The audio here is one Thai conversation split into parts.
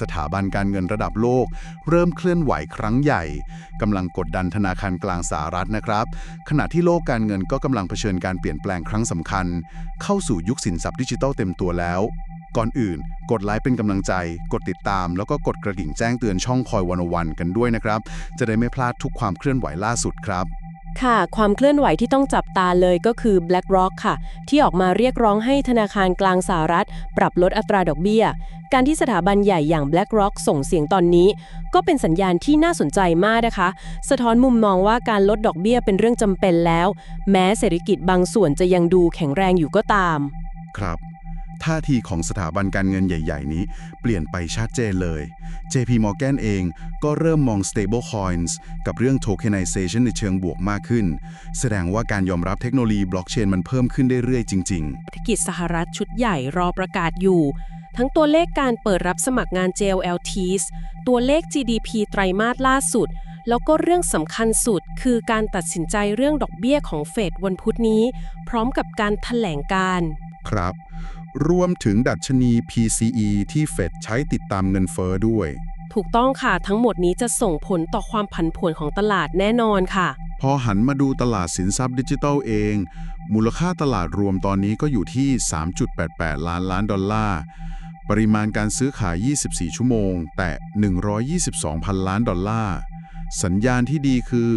สถาบันการเงินระดับโลก เริ่มเคลื่อนไหวครั้งใหญ่กำลังกดดันธนาคารกลางสหรัฐนะครับ ขณะที่โลกการเงินก็กำลังเผชิญการเปลี่ยนแปลงครั้งสำคัญ เข้าสู่ยุคสินทรัพย์ดิจิทัลเต็มตัวแล้ว ก่อนอื่น กดไลค์เป็นกำลังใจ กดติดตาม แล้วก็กดกระดิ่งแจ้งเตือนช่องคอยวันวันกันด้วยนะครับ จะได้ไม่พลาดทุกความเคลื่อนไหวล่าสุดครับ ค่ะ ความเคลื่อนไหวที่ต้องจับตาเลยก็คือ BlackRock ค่ะ ที่ออกมาเรียกร้องให้ธนาคารกลางสหรัฐ ปรับลดอัตราดอกเบี้ย การที่สถาบันใหญ่อย่าง BlackRock ส่งเสียงตอนนี้ ก็เป็นสัญญาณที่น่าสนใจมากนะคะ สะท้อนมุมมองว่าการลดดอกเบี้ยเป็นเรื่องจำเป็นแล้ว แม้เศรษฐกิจบางส่วนจะยังดูแข็งแรงอยู่ก็ตาม ครับ ท่าทีของสถาบันการเงินใหญ่ ๆ นี้ เปลี่ยนไปชัดเจนเลย JP Morgan เองก็เริ่มมอง stable coins กับเรื่อง tokenization ในเชิงบวกมากขึ้น แสดงว่าการยอมรับเทคโนโลยีบล็อกเชนมันเพิ่มขึ้นได้เรื่อยๆจริง ๆ เศรษฐกิจสหรัฐชุดใหญ่รอประกาศอยู่ ทั้งตัวเลขการเปิดรับสมัครงาน JLTS ตัวเลข GDP ไตรมาสล่าสุด แล้วก็เรื่องสำคัญสุดคือการตัดสินใจเรื่องดอกเบี้ยของเฟดวันพุธนี้ พร้อมกับการถแถลงการ ครับ รวมถึงดัชนี PCE ที่เฟดใช้ติดตามเงินเฟอ้อด้วย ถูกต้องค่ะ ทั้งหมดนี้จะส่งผลต่อความผันผวนของตลาดแน่นอนค่ะ พอหันมาดูตลาดสินทรัพย์ดิจิทัลเอง มูลค่าตลาดรวมตอนนี้ก็อยู่ที่ 3.88 ล้านล้านดอลลาร์ ปริมาณการซื้อขาย 24 ชั่วโมง แต่ 122พันล้านดอลลาร์ สัญญาณที่ดีคือ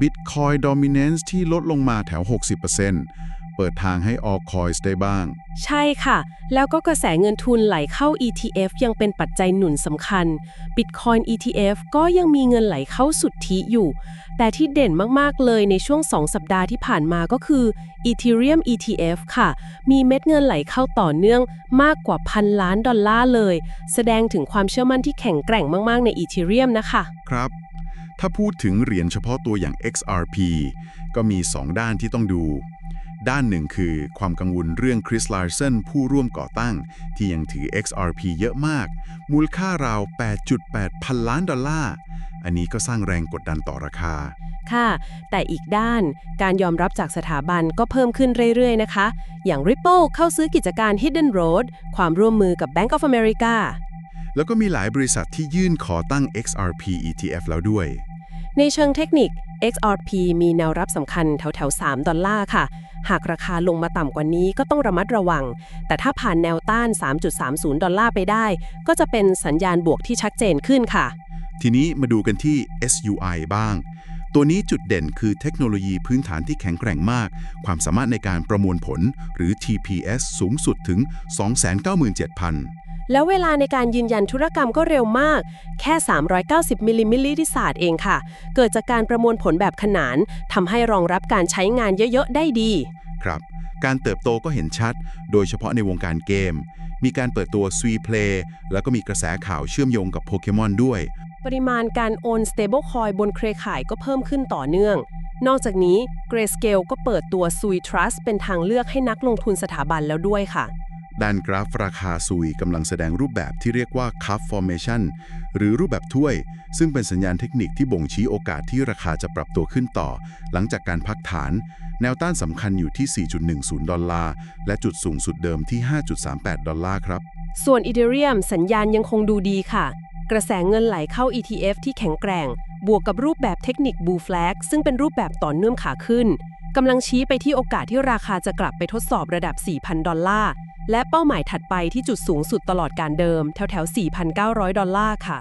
Bitcoin Dominance ที่ลดลงมาแถว 60%เปิดทางให้ All Coins ได้บ้าง ใช่ค่ะ แล้วก็กระแสเงินทุนไหลเข้า ETF ยังเป็นปัจจัยหนุนสำคัญ Bitcoin ETF ก็ยังมีเงินไหลเข้าสุทธิอยู่ แต่ที่เด่นมากๆเลยในช่วง 2 สัปดาห์ที่ผ่านมาก็คือ Ethereum ETF ค่ะ มีเม็ดเงินไหลเข้าต่อเนื่องมากกว่าพันล้านดอลลาร์เลย แสดงถึงความเชื่อมั่นที่แข็งแกร่งมากๆใน Ethereum นะคะ ครับถ้าพูดถึงเหรียญเฉพาะตัวอย่าง XRP ก็มี 2 ด้านที่ต้องดู ด้านหนึ่งคือความกังวลเรื่องคริสลาร์เซนผู้ร่วมก่อตั้ง ที่ยังถือ XRP เยอะมาก มูลค่าราว 8.8 พันล้านดอลลาร์ อันนี้ก็สร้างแรงกดดันต่อราคา ค่ะ แต่อีกด้านการยอมรับจากสถาบันก็เพิ่มขึ้นเรื่อยๆนะคะ อย่าง Ripple เข้าซื้อกิจการ Hidden Road ความร่วมมือกับ Bank of America แล้วก็มีหลายบริษัทที่ยื่นขอตั้ง XRP ETF แล้วด้วย ในเชิงเทคนิค XRP มีแนวรับสำคัญแถวๆ 3 ดอลลาร์ค่ะ หากราคาลงมาต่ำกว่านี้ก็ต้องระมัดระวัง แต่ถ้าผ่านแนวต้าน 3.30 ดอลลาร์ไปได้ ก็จะเป็นสัญญาณบวกที่ชัดเจนขึ้นค่ะ ทีนี้มาดูกันที่ SUI บ้าง ตัวนี้จุดเด่นคือเทคโนโลยีพื้นฐานที่แข็งแกร่งมาก ความสามารถในการประมวลผลหรือ TPS สูงสุดถึง 297,000 แล้วเวลาในการยืนยันธุรกรรมก็เร็วมาก แค่ 390 มิลลิมิลลิลิศาสตร์เองค่ะ เกิดจากการประมวลผลแบบขนานทำให้รองรับการใช้งานเยอะ ๆ ได้ดี ครับ การเติบโตก็เห็นชัด โดยเฉพาะในวงการเกม มีการเปิดตัว s w e Play แล้วก็มีกระแสข่าวเชื่อมโยงกับโปเกมอนด้วย ปริมาณการโอน stablecoin บนเครือข่ายก็เพิ่มขึ้นต่อเนื่อง นอกจากนี้ Grayscale ก็เปิดตัว Sui Trust เป็นทางเลือกให้นักลงทุนสถาบันแล้วด้วยค่ะ ด้านกราฟราคาซุยกำลังแสดงรูปแบบที่เรียกว่า Cup Formation หรือรูปแบบถ้วย ซึ่งเป็นสัญญาณเทคนิคที่บ่งชี้โอกาสที่ราคาจะปรับตัวขึ้นต่อ หลังจากการพักฐาน แนวต้านสำคัญอยู่ที่ 4.10 ดอลลาร์ และจุดสูงสุดเดิมที่ 5.38 ดอลลาร์ครับ ส่วน Ethereum สัญญาณยังคงดูดีค่ะ กระแสเงินไหลเข้า ETF ที่แข็งแกร่ง บวกกับรูปแบบเทคนิค Bull Flag ซึ่งเป็นรูปแบบต่อเนื่องขาขึ้น กำลังชี้ไปที่โอกาสที่ราคาจะกลับไปทดสอบระดับ 4,000 ดอลลาร์ และเป้าหมายถัดไปที่จุดสูงสุดตลอดการเดิม แถวๆ4,900 ดอลลาร์ค่ะ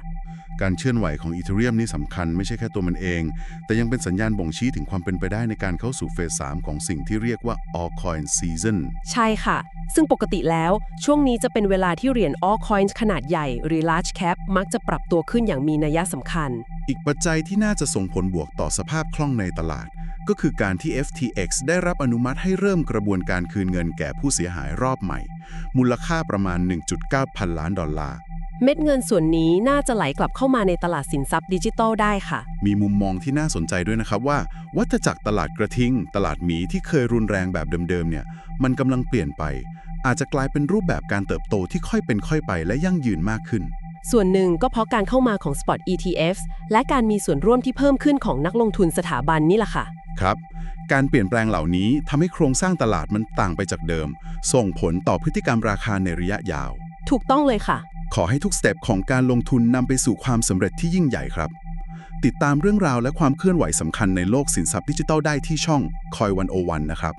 การเคลื่อนไหวของอีเทเรียมนี่สำคัญไม่ใช่แค่ตัวมันเอง แต่ยังเป็นสัญญาณบ่งชี้ถึงความเป็นไปได้ในการเข้าสู่เฟส 3 ของสิ่งที่เรียกว่า all coin season ใช่ค่ะ ซึ่งปกติแล้ว ช่วงนี้จะเป็นเวลาที่เหรียญ altcoins ขนาดใหญ่หรือ large cap มักจะปรับตัวขึ้นอย่างมีนัยสำคัญ อีกปัจจัยที่น่าจะส่งผลบวกต่อสภาพคล่องในตลาด ก็คือการที่ FTX ได้รับอนุมัติให้เริ่มกระบวนการคืนเงินแก่ผู้เสียหายรอบใหม่ มูลค่าประมาณ 1.9 พันล้านดอลลาร์ เม็ดเงินส่วนนี้น่าจะไหลกลับเข้ามาในตลาดสินทรัพย์ดิจิทัลได้ค่ะ มีมุมมองที่น่าสนใจด้วยนะครับว่า วัฏจักรตลาดกระทิง ตลาดหมีที่เคยรุนแรงแบบเดิมๆเนี่ย มันกำลังเปลี่ยนไป อาจจะกลายเป็นรูปแบบการเติบโตที่ค่อยเป็นค่อยไปและยั่งยืนมากขึ้น ส่วนหนึ่งก็เพราะการเข้ามาของ Spot ETFs และการมีส่วนร่วมที่เพิ่มขึ้นของนักลงทุนสถาบันนี่แหละค่ะครับ การเปลี่ยนแปลงเหล่านี้ทำให้โครงสร้างตลาดมันต่างไปจากเดิม ส่งผลต่อพฤติกรรมราคาในระยะยาว ถูกต้องเลยค่ะ ขอให้ทุกสเต็ปของการลงทุนนำไปสู่ความสำเร็จที่ยิ่งใหญ่ครับ ติดตามเรื่องราวและความเคลื่อนไหวสำคัญในโลกสินทรัพย์ดิจิทัลได้ที่ช่องคอยวันโอวันนะครับ